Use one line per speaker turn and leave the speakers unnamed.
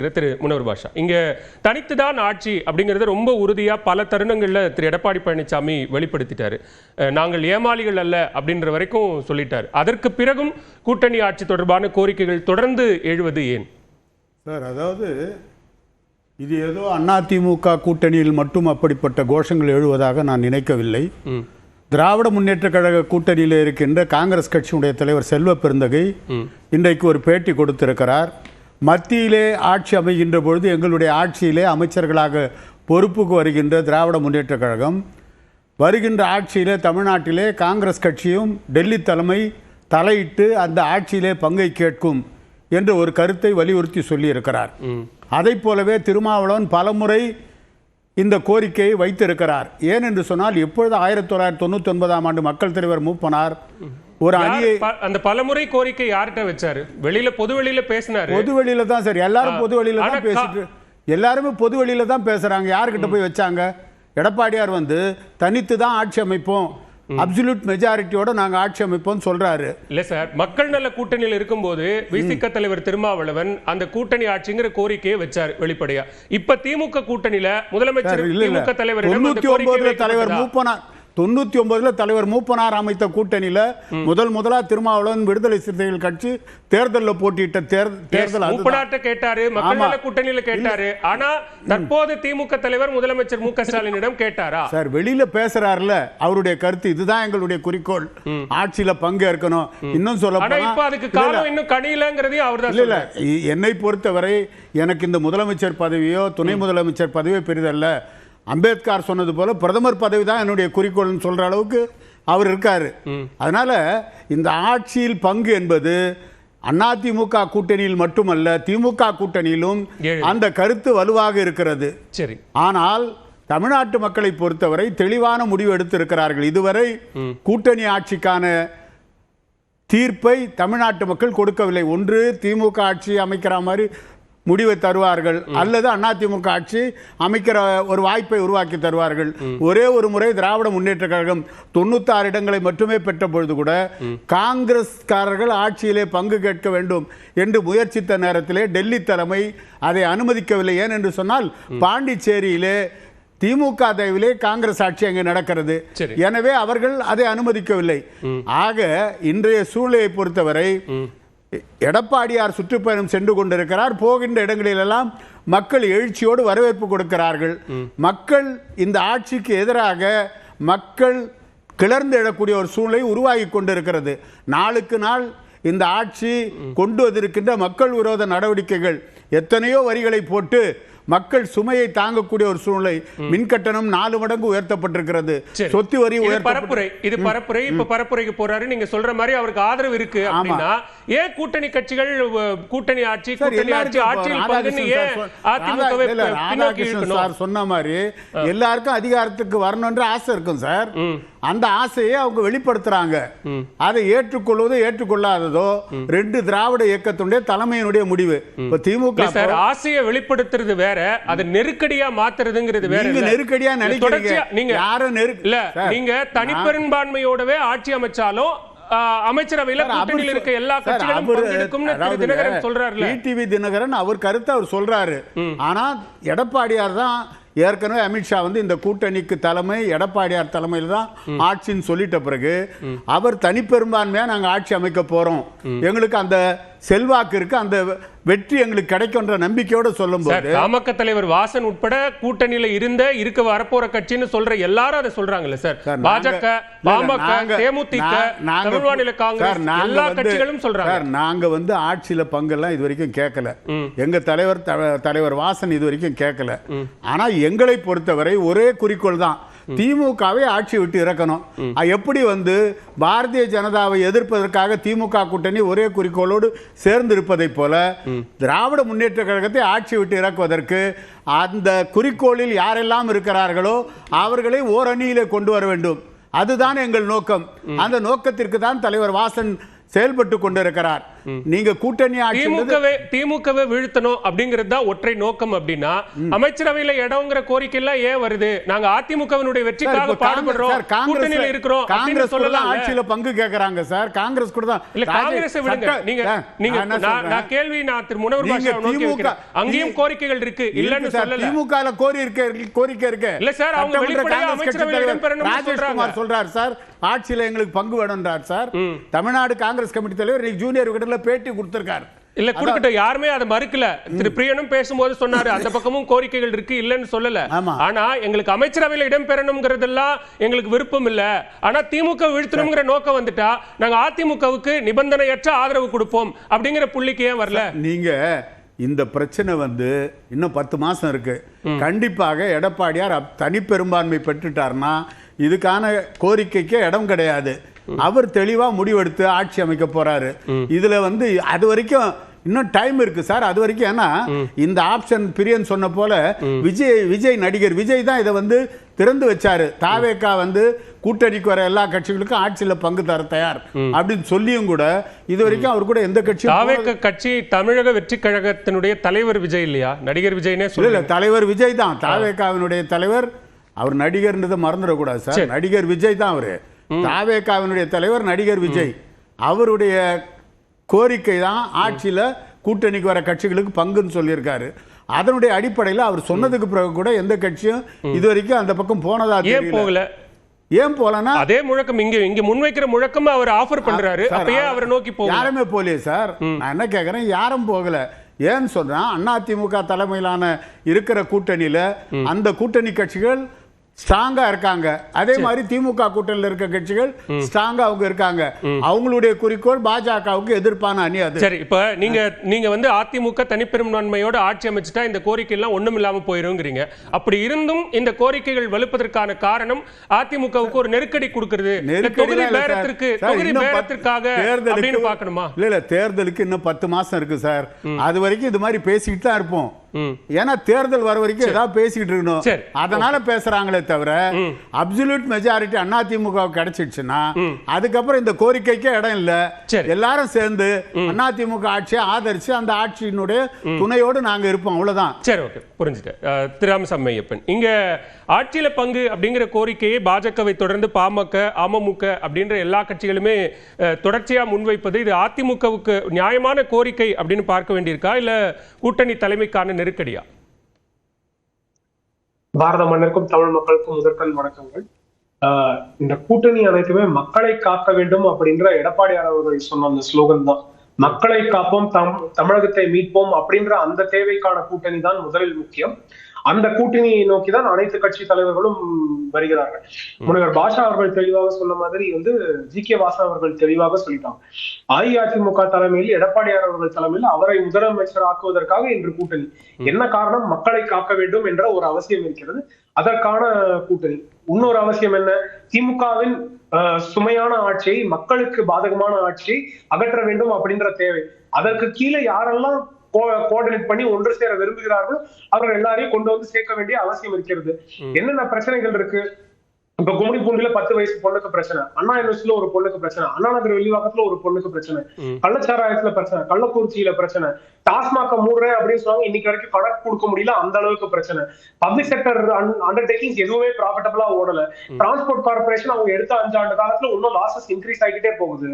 திரு முனவர் பாஷா. இங்க தனித்துதான் ஆட்சி அப்படிங்கறது ரொம்ப உறுதியா பல தருணங்கள்ல திரு எடப்பாடி பழனிசாமி வெளிப்படுத்திட்டாரு. நாங்கள் ஏமாளிகள் அல்ல அப்படின்ற வரைக்கும் சொல்லிட்டாரு. அதற்கு பிறகும் கூட்டணி ஆட்சி தொடர்பான கோரிக்கைகள் தொடர்ந்து எழுவது ஏன்?
சார் அதாவது இது ஏதோ அதிமுக கூட்டணியில் மட்டும் அப்படிப்பட்ட கோஷங்கள் எழுவதாக நான் நினைக்கவில்லை. திராவிட முன்னேற்ற கழக கூட்டணியில் இருக்கின்ற காங்கிரஸ் கட்சியினுடைய தலைவர் செல்வ பெருந்தகை. இன்றைக்கு ஒரு பேட்டி கொடுத்திருக்கிறார். மத்தியிலே ஆட்சி அமைகின்ற பொழுது எங்களுடைய ஆட்சியிலே அமைச்சர்களாக பொறுப்புக்கு வருகின்ற திராவிட முன்னேற்ற கழகம் வருகின்ற ஆட்சியிலே தமிழ்நாட்டிலே காங்கிரஸ் கட்சியும் டெல்லி தலைமை தலையிட்டு அந்த ஆட்சியிலே பங்கை கேட்கும் என்று ஒரு கருத்தை வலியுறுத்தி சொல்லியிருக்கிறார். அதைப் போலவே திருமாவளவன் பலமுறை இந்த கோரிக்கையை வைத்திருக்கிறார். ஏன் என்று சொன்னால் எப்பொழுது ஆயிரத்தி தொள்ளாயிரத்தி தொண்ணூற்றி ஒன்பதாம் ஆண்டு மக்கள் தலைவர் மூப்பனார். ஒரு அணியை
அந்த பலமுறை கோரிக்கை யார்கிட்ட வச்சாரு? வெளியில பொது வெளியில பேசினாரு.
பொது வெளியில தான் சார். எல்லாரும் பொது வெளியில தான் பேசிட்டு எல்லாருமே பொது வெளியில தான் பேசுறாங்க. யார்கிட்ட போய் வச்சாங்க? எடப்பாடியார் வந்து தனித்து தான் ஆட்சி அமைப்போம். அப்சல்யூட் மெஜாரிட்டியோட நாங்க ஆட்சி அமைப்போம் சொல்றாரு.
இல்ல சார் மக்கள் நல கூட்டணியில் இருக்கும்போது விசிக தலைவர் திருமாவளவன் அந்த கூட்டணி ஆட்சிங்கிற கோரிக்கையை வச்சார் வெளிப்படையா. இப்ப திமுக கூட்டணியில முதலமைச்சர் திமுக
தலைவர்
வைக்கப்பட்டதா?
மூப்பனார் தொண்ணூத்தி ஒன்பதுல தலைவர் மூப்பனார் அமைத்த கூட்டணியில முதல் முதலா திருமாவளவன் விடுதலை சிறுத்தைகள் கட்சி தேர்தலில் போட்டியிட்ட தேர்- தேர்தல்
மூப்பனார்ட்ட கேட்டாரு மக்கள் கூட்டணியில கேட்டாரு. ஆனா தற்போது திமுக தலைவர் முதலமைச்சர் மு ஸ்டாலினிடம் கேட்டாரா?
சார் வெளியில பேசுறாருல அவருடைய கருத்து இதுதான் எங்களுடைய குறிக்கோள். ஆட்சியில பங்கேற்கணும். இன்னும் சொல்ல
இப்ப அதுக்கு. காலம் இன்னும் கனியலங்கிறதையும் அவர்தான்
இல்ல இல்ல. என்னை பொறுத்தவரை எனக்கு இந்த முதலமைச்சர் பதவியோ துணை முதலமைச்சர் பதவியோ பெரிதல்ல. அம்பேத்கர் சொன்னது போல பிரதமர் பதவி தான் என்னுடைய குறிக்கோள்னு சொல்ற அளவுக்கு அவர் இருக்காரு. அதனால இந்த ஆட்சியில் பங்கு என்பது அதிமுக கூட்டணியில் மட்டுமல்ல திமுக கூட்டணியிலும். அந்த கருத்து வலுவாக இருக்கிறது.
சரி.
ஆனால் தமிழ்நாட்டு மக்களை பொறுத்தவரை தெளிவான முடிவு எடுத்திருக்கிறார்கள். இதுவரை கூட்டணி ஆட்சிக்கான தீர்ப்பை தமிழ்நாட்டு மக்கள் கொடுக்கவில்லை. ஒன்று திமுக ஆட்சி அமைக்கிற மாதிரி முடிவை தருவார்கள். அல்லது அதிமுக ஆட்சி அமைக்கிற ஒரு வாய்ப்பை உருவாக்கி தருவார்கள். ஒரே ஒரு முறை திராவிட முன்னேற்ற கழகம் தொண்ணூத்தாறு இடங்களை மட்டுமே பெற்ற பொழுது கூட காங்கிரஸ்காரர்கள் ஆட்சியிலே பங்கு கேட்க வேண்டும் என்று முயற்சித்த நேரத்திலே டெல்லி தலைமை அதை அனுமதிக்கவில்லை. ஏன் என்று சொன்னால் பாண்டிச்சேரியிலே திமுக தயவிலே காங்கிரஸ் ஆட்சி அங்கே நடக்கிறது. எனவே அவர்கள் அதை அனுமதிக்கவில்லை. ஆக இன்றைய சூழ்நிலையை பொறுத்தவரை எடப்பாடியார் சுற்றுப்பயணம் சென்று கொண்டிருக்கிறார். போகின்ற இடங்களிலெல்லாம் மக்கள் எழுச்சியோடு வரவேற்பு கொடுக்கிறார்கள். மக்கள் இந்த ஆட்சிக்கு எதிராக மக்கள் கிளர்ந்து எழக்கூடிய ஒரு சூழ்நிலை உருவாகி கொண்டிருக்கிறது. நாளுக்கு நாள் இந்த ஆட்சி கொண்டு வந்திருக்கின்ற மக்கள் விரோத நடவடிக்கைகள் எத்தனையோ வரிகளை போட்டு மக்கள் சுமையை தாங்கக்கூடிய ஒரு சூழ்நிலை. மின் கட்டணம் நாலு மடங்கு உயர்த்தப்பட்டிருக்கிறது. சொத்து வரி
பரப்புரை. இது பரப்புரை. இப்ப பரப்புரைக்கு போறாரு. நீங்க சொல்ற மாதிரி அவருக்கு ஆதரவு இருக்கு அப்படின்னா ஏன் கூட்டணி கட்சிகள் கூட்டணி ஆட்சி கூட்டணி ஆட்சியில் பங்குன்னு ஏன் அதிமுகவை
சார் சொன்ன மாதிரி எல்லாருக்கும் அதிகாரத்துக்கு வரணும்ன்ற ஆசை இருக்கும் சார். அந்த ஆசையை அவங்க வெளிப்படுத்துறாங்க. அதை ஏற்றுக்கொள்வதோ ஏற்றுக்கொள்ளாததோ ரெண்டு திராவிட இயக்கத்துடைய தலைமையினுடைய முடிவு. இப்ப திமுக
ஆசையை வெளிப்படுத்துறது வேற. அதை நெருக்கடியா மாத்துறதுங்கிறது வேற.
நெருக்கடியா நினைக்கிறீங்க.
நீங்க
யாரும்
இல்ல நீங்க தனிப்பெரும்பான்மையோடவே ஆட்சி அமைச்சாலும் அமைச்சரவையில
சார்,
கூட்டணியில் இருக்க எல்லா கட்சிகளும்
அதாவதுங்க,
தினகரன் சொல்றாருல
டிடிவி தினகரன் அவர் கருத்தை அவர் சொல்றாரு. ஆனா எடப்பாடியார் தான் ஏற்கனவே அமித்ஷா வந்து இந்த கூட்டணிக்கு தலைமை எடப்பாடியார் தலைமையில் தான் ஆட்சின்னு சொல்லிட்ட பிறகு அவர் தனிப்பெரும்பான்மையா நாங்க ஆட்சி அமைக்க போறோம். எங்களுக்கு அந்த செல்வாக்கு இருக்கு அந்த வெற்றி எங்களுக்கு கிடைக்கும்ன்ற நம்பிக்கையோட சொல்லும்போது
தமாக தலைவர் வாசன் உட்பட கூட்டணியில இருந்த இருக்க வரப்போற கட்சின்னு சொல்ற எல்லாரும் அதை சொல்றாங்கல்ல சார். பாஜக பாமக தேமுதிக
நா- நாங்க-
தமிழ் மாநில
சார்,
காங்கிரஸ் எல்லா கட்சிகளும் சொல்றாங்க.
சார், நாங்க வந்து ஆட்சியில பங்கெல்லாம் இது வரைக்கும் கேட்கல. எங்க தலைவர் தலைவர் வாசன் இது வரைக்கும் கேட்கல. ஆனா எங்களை பொறுத்தவரை ஒரே குறிக்கோள் தான். திமுகவை ஆட்சி விட்டு இறக்கணும். எப்படி வந்து பாரதிய ஜனதாவை எதிர்ப்பதற்காக திமுக கூட்டணி ஒரே குறிக்கோளோடு சேர்ந்து இருப்பதைப் போல திராவிட முன்னேற்ற கழகத்தை ஆட்சி விட்டு இறக்குவதற்கு அந்த குறிக்கோளில் யாரெல்லாம் இருக்கிறார்களோ அவர்களை ஓரணியிலே கொண்டு வர வேண்டும். அதுதான் எங்கள் நோக்கம். அந்த நோக்கத்திற்கு தான் தலைவர் வாசன் செயல்பட்டு கொண்டிருக்கிறார். நீங்க கூட்டணி
திமுகவை திமுகவை வீழ்த்தணும் அப்படிங்கிறது தான் ஒற்றை நோக்கம் அப்படின்னா அமைச்சரவையில இடம்ங்கிற கோரிக்கை எல்லாம் ஏன் வருது? நாங்க அதிமுகவினுடைய வெற்றிக்காக பாடுபடுறோம் கூட்டணியில இருக்கிறோம்
காங்கிரஸ்
சொல்லலாம்
ஆட்சியில பங்கு கேக்குறாங்க சார். காங்கிரஸ் கூட தான்.
இல்ல காங்கிரஸ் விடுங்க. நீங்க நீங்க
நான்
கேள்வி நான் திரு முனவர் பாஷா நோக்கி வைக்கிறேன் அங்கேயும் கோரிக்கைகள் இருக்கு. இல்லன்னு சொல்லல.
திமுகல கோரி இருக்கு கோரிக்கை இருக்கு.
இல்ல சார், அவங்க வெளிப்படையா அமைச்சரவையில்
தலைவர்
இடம்பெறணும்னு
ராஜேஷ்குமார் சொல்றாரு சார். ஆட்சியில எங்களுக்கு பங்கு வேணும்ன்றார் சார். தமிழ்நாடு காங்கிரஸ் கமிட்டி தலைவர் ஜூனியர் விகடன்ல பேட்டி கொடுத்திருக்காரு.
இல்ல குடுக்கட்டும் யாருமே அதை மறுக்கல. திரு பிரியனும் பேசும்போது சொன்னாரு அந்த பக்கமும் கோரிக்கைகள் இருக்கு இல்லன்னு சொல்லல. ஆனா எங்களுக்கு அமைச்சரவையில் இடம் பெறணுங்கிறதெல்லாம் எங்களுக்கு விருப்பம் இல்ல. ஆனா திமுக வீழ்த்தணுங்கிற நோக்கம் வந்துட்டா நாங்க அதிமுகவுக்கு நிபந்தனையற்ற ஆதரவு கொடுப்போம் அப்படிங்கிற புள்ளிக்கு ஏன் வரல?
நீங்க இந்த பிரச்சனை வந்து இன்னும் பத்து மாதம் இருக்கு. கண்டிப்பாக எடப்பாடியார் அப்- தனிப்பெரும்பான்மை பெற்றுட்டார்னா இதுக்கான கோரிக்கைக்கு இடம் கிடையாது. அவர் தெளிவாக முடிவெடுத்து ஆட்சி அமைக்க போறாரு. இதில் வந்து அது வரைக்கும் இன்னும் டைம் இருக்கு சார். அது வரைக்கும் ஏன்னா இந்த ஆப்ஷன் பிரியன் சொன்ன போல விஜய் விஜய் நடிகர் விஜய் தான் இதை வந்து திறந்து வச்சாரு. தாவேக்கா வந்து கூட்டணிக்கு வர எல்லா கட்சிகளுக்கும் ஆட்சியில பங்கு தர தயார். அப்படின்னு சொல்லியும் கூட இது வரைக்கும் அவர் கூட எந்த கட்சியும்
தாவேக்க கட்சி தமிழக வெற்றி கழகத்தினுடைய தலைவர் விஜய் இல்லையா? நடிகர் விஜய்னே சொல்லல
தலைவர் விஜய் தான். தாவேகாவினுடைய தலைவர் அவர் நடிகர்ன்றதை மறந்துடக்கூடாது சார். நடிகர் விஜய் தான் அவரு. தாவேகாவினுடைய தலைவர் நடிகர் விஜய். அவருடைய கோரிக்கை தான் ஆட்சியில கூட்டணிக்கு வர கட்சிகளுக்கு பங்குன்னு சொல்லியிருக்காரு. அதனுடைய அடிப்படையில் அவர் சொன்னதுக்கு பிறகு கூட எந்த கட்சியும் இது வரைக்கும் அந்த பக்கம் போனதா
போகல?
ஏன் போலனா?
அதே முழக்கம் இங்க இங்க முன்வைக்கிற முழக்கம் அவர் ஆஃபர் பண்றாரு.
சார்,
அப்ப ஏன் அவரை நோக்கி போகல
யாருமே போகலையே சார். நான் என்ன கேட்குறேன் யாரும் போகல. ஏன்னு சொன்னா அதிமுக தலைமையிலான இருக்கிற கூட்டணியில அந்த கூட்டணி கட்சிகள் ஸ்ட்ராங்கா இருக்காங்க. அதே மாதிரி திமுக கூட்டணியில் இருக்க கட்சிகள் ஸ்ட்ராங்கா அவங்க இருக்காங்க. அவங்களுடைய குறிக்கோள் பாஜகவுக்கு எதிர்ப்பான அணி அது
சரி இப்ப நீங்க நீங்க வந்து அதிமுக தனிப்பெரும்பான்மையோட ஆட்சி அமைச்சிட்டா இந்த கோரிக்கை எல்லாம் ஒண்ணும் இல்லாம போயிருங்கிறீங்க. அப்படி இருந்தும் இந்த கோரிக்கைகள் வலுப்பதற்கான காரணம் அதிமுகவுக்கு ஒரு நெருக்கடி கொடுக்கிறது. தொகுதி. பேரத்திற்கு தொகுதி பேரத்திற்காக அப்படின்னு பார்க்கணுமா?
இல்ல இல்ல தேர்தலுக்கு இன்னும் பத்து மாசம் இருக்கு சார். அது வரைக்கும் இது மாதிரி பேசிக்கிட்டு தான் இருப்போம். ஏன்னா தேர்தல் வர வரைக்கும் ஏதாவது பேசிக்கிட்டு இருக்கணும். அதனால பேசுறாங்களே தவிர அப்சல்யூட் மெஜாரிட்டி அதிமுக கிடைச்சிடுச்சுன்னா அதுக்கப்புறம் இந்த கோரிக்கைக்கே இடம் இல்ல. எல்லாரும் சேர்ந்து அதிமுக ஆட்சியை ஆதரிச்சு அந்த ஆட்சியினுடைய துணையோடு நாங்க இருப்போம். அவ்வளவுதான்.
சரி ஓகே. புரிஞ்சுட்டேன் அஹ், திரு ராமசாமி ஐயப்பன். இங்க ஆட்சியில பங்கு அப்படிங்கிற கோரிக்கையை பாஜகவை தொடர்ந்து பாமக அமமுக அப்படின்ற எல்லா கட்சிகளுமே தொடர்ச்சியா முன்வைப்பது இது அதிமுகவுக்கு நியாயமான கோரிக்கை அப்படின்னு பார்க்க வேண்டியிருக்கா? இல்ல கூட்டணி தலைமைக்கான நெருக்கடியா?
பாரத மன்னருக்கும் தமிழ் மக்களுக்கும் முதற்கண் வணக்கங்கள். ஆஹ் இந்த கூட்டணி அனைத்துமே மக்களை காக்க வேண்டும் அப்படின்ற எடப்பாடியார் அவர்கள் சொன்ன அந்த ஸ்லோகன் தான். மக்களை காப்போம் தம் தமிழகத்தை மீட்போம் அப்படின்ற அந்த தேவைக்கான கூட்டணி தான் முதலில் முக்கியம். அந்த கூட்டணியை நோக்கி தான் அனைத்து கட்சி தலைவர்களும் வருகிறார்கள். முனைவர் பாஷா அவர்கள் தெளிவாக சொன்ன மாதிரி வந்து ஜி கே வாசன் அவர்கள் தெளிவாக சொல்லிட்டாங்க. அஇஅதிமுக தலைமையில் எடப்பாடியார் அவர்கள் தலைமையில் அவரை முதலமைச்சர் ஆக்குவதற்காக இன்று கூட்டணி. என்ன காரணம்? மக்களை காக்க வேண்டும் என்ற ஒரு அவசியம் இருக்கிறது. அதற்கான கூட்டணி. இன்னொரு அவசியம் என்ன? திமுகவின் சுமையான ஆட்சியை மக்களுக்கு பாதகமான ஆட்சியை அகற்ற வேண்டும் அப்படின்ற தேவை. அதற்கு கீழே யாரெல்லாம் கோஆர்டினேட் பண்ணி ஒன்று சேர விரும்புகிறார்களோ. அவர்கள் எல்லாரையும் கொண்டு வந்து சேர்க்க வேண்டிய அவசியம் இருக்கிறது. என்னென்ன பிரச்சனைகள் இருக்கு? இப்ப கும்மிடி பூண்டில பத்து வயசு பொண்ணுக்கு பிரச்சனை. அண்ணா யூனிவர்சிட்டியில ஒரு பொண்ணுக்கு பிரச்சனை. அண்ணா நகர் வெளிவாக்கத்துல ஒரு பொண்ணுக்கு பிரச்சனை. கள்ளச்சாராயத்துல பிரச்சனை. கள்ளக்குறிச்சியில பிரச்சனை. டாஸ்மாக மூடுறேன் அப்படின்னு சொன்னாங்க. இன்னைக்கு வரைக்கும் கணக்கு கொடுக்க முடியல. அந்த அளவுக்கு பிரச்சனை. பப்ளிக் செக்டர் அண்டர்டேக்கிங்ஸ் எதுவுமே ப்ராஃபிட்டபிளா ஓடல. டிரான்ஸ்போர்ட் கார்பரேஷன் அவங்க எடுத்த அஞ்சு ஆண்டு காலத்துல இன்னும் லாசஸ் இன்க்ரீஸ் ஆகிட்டே போகுது.